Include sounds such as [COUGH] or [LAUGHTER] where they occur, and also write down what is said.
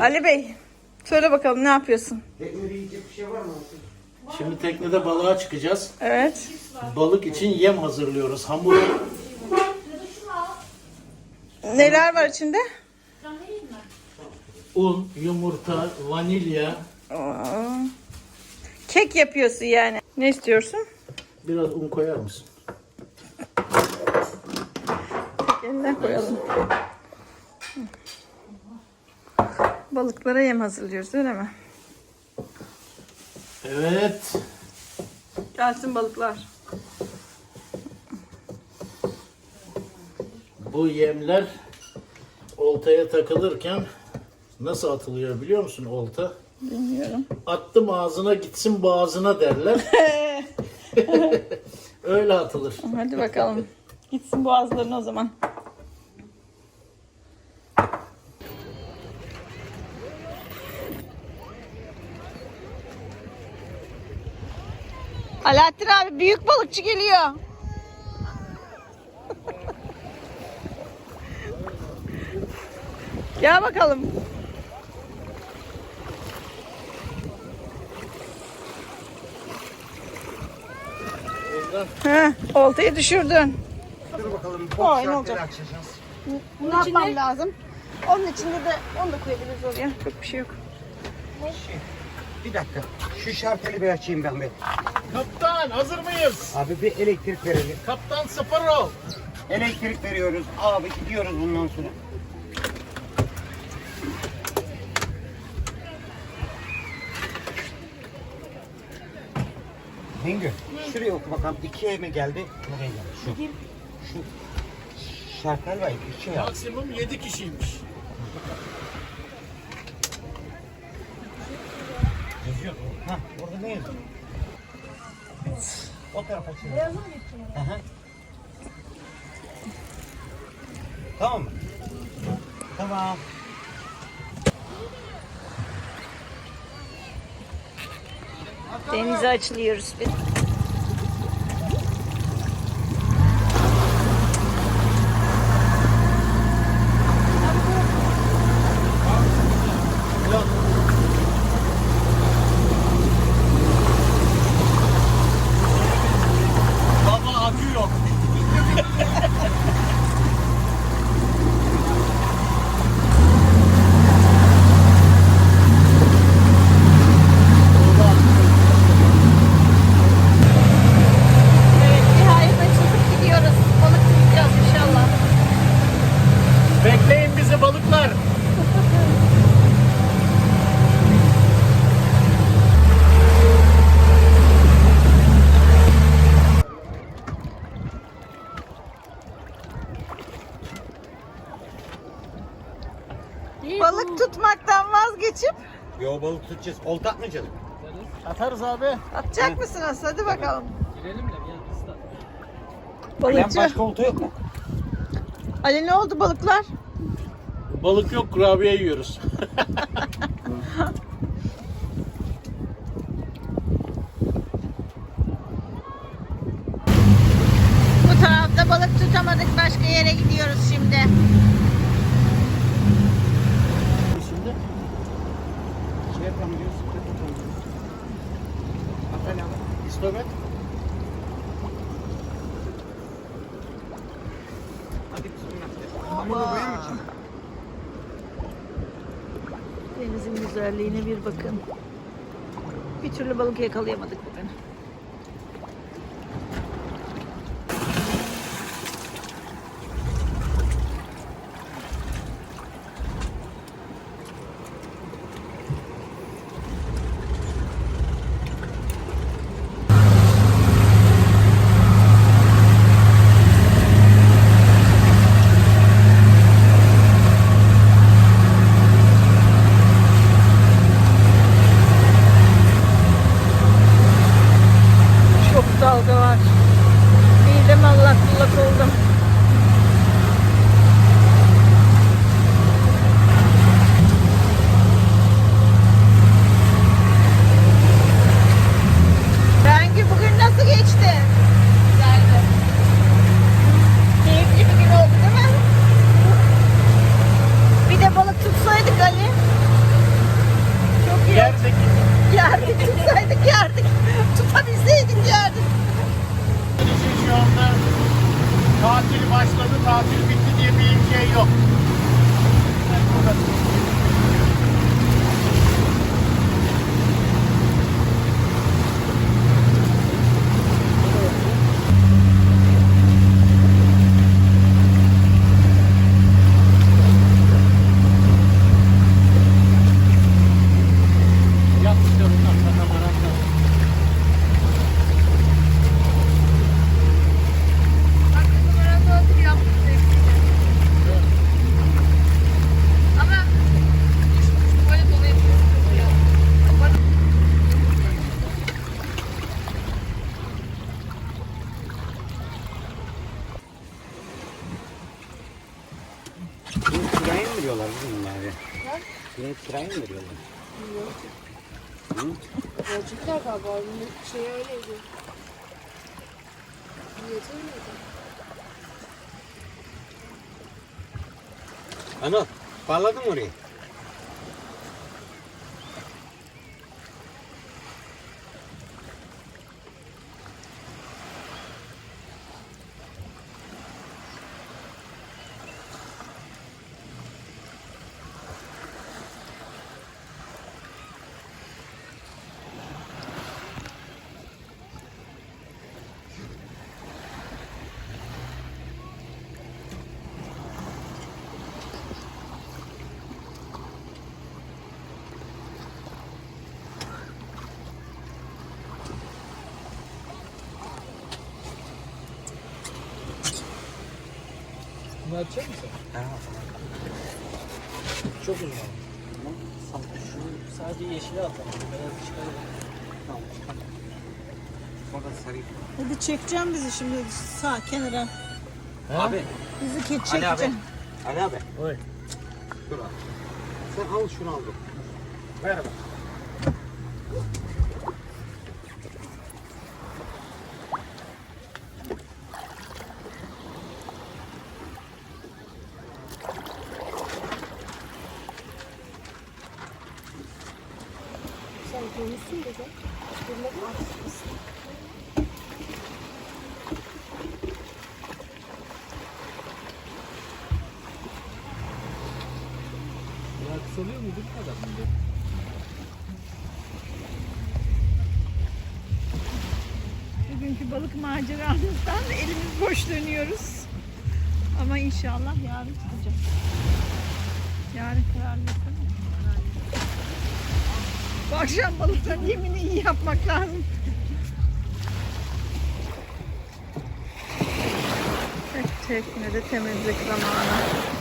Ali Bey, söyle bakalım ne yapıyorsun? Teknede yiyecek bir şey var mı? Şimdi teknede balığa çıkacağız. Evet. Balık için yem hazırlıyoruz. Hamur Neler var içinde? un, yumurta, vanilya, Aa, Kek yapıyorsun yani. Ne istiyorsun? biraz un koyar mısın? Elinden koyalım. Balıklara yem hazırlıyoruz öyle mi? Evet. Gelsin balıklar. Bu yemler oltaya takılırken nasıl atılıyor biliyor musun olta? Bilmiyorum. Attım ağzına gitsin boğazına derler. [LAUGHS] Öyle atılır. Hadi bakalım. Gitsin boğazlarına o zaman. Alaaddin abi büyük balıkçı geliyor. Gel bakalım. Heh, oltayı düşürdün. Dur bakalım. Bok ne olacak? açacağız. Ne yapmam lazım? Onun içinde de onu da koyabiliriz oraya. Çok bir şey yok. Bir dakika. Şu şarteli bir açayım ben bir. Kaptan hazır mıyız? Abi bir elektrik verelim. Kaptan Sparrow. Elektrik veriyoruz. Abi gidiyoruz bundan sonra. Bengü, şuraya oku bakalım. İkiye mi geldi? Nereye geldi? Şu. Şu. Şartel var. İki ya. Maksimum 7 kişiymiş. Yazıyor. Ha, orada ne yazıyor? O tarafa çevir. Yazı mı Tamam mı? Tamam. Denize açılıyoruz biz. Baba akü yok. Evet, nihayet açıldık gidiyoruz. Balık tutacağız inşallah. Bekleyin bizi balıklar. Balık tutmaktan vazgeçip Yo balık tutacağız. Olta atmayacağız. Atarız abi. atacak mısınız? Hadi bakalım. Girelim de bir ıslat. Lan Balıkçı. başka olta yok mu? Ali ne oldu balıklar? Balık yok kurabiye yiyoruz. [LAUGHS] Bu tarafta balık tutamadık. Başka yere gidiyoruz şimdi. Şimdi Şey yapalım diyoruz. Sıkı Denizin güzelliğine bir bakın. Bir türlü balık yakalayamadık bugün. Buraya kiraya mı veriyorlar? Verecekler galiba. Şey öyleydi. Yeter miydi? Anıl, bağladın mı orayı? Bunu açacak mısın? Ha, Çok uzun. Şu sadece yeşili atalım. Beyaz çıkaralım. tamam. Sonra sarayım. Hadi çekeceğim bizi şimdi sağ kenara. Abi, Bizi ke- Ali abi. çekeceğim. Ali abi. Oy. Dur abi. Sen al şunu al. dur. Bugünkü balık maceramızdan elimiz boş dönüyoruz. Ama inşallah yarın tutacak. Yarın kararlıysa. Bu akşam balıkların yemini iyi yapmak lazım. Teknede temizlik zamanı.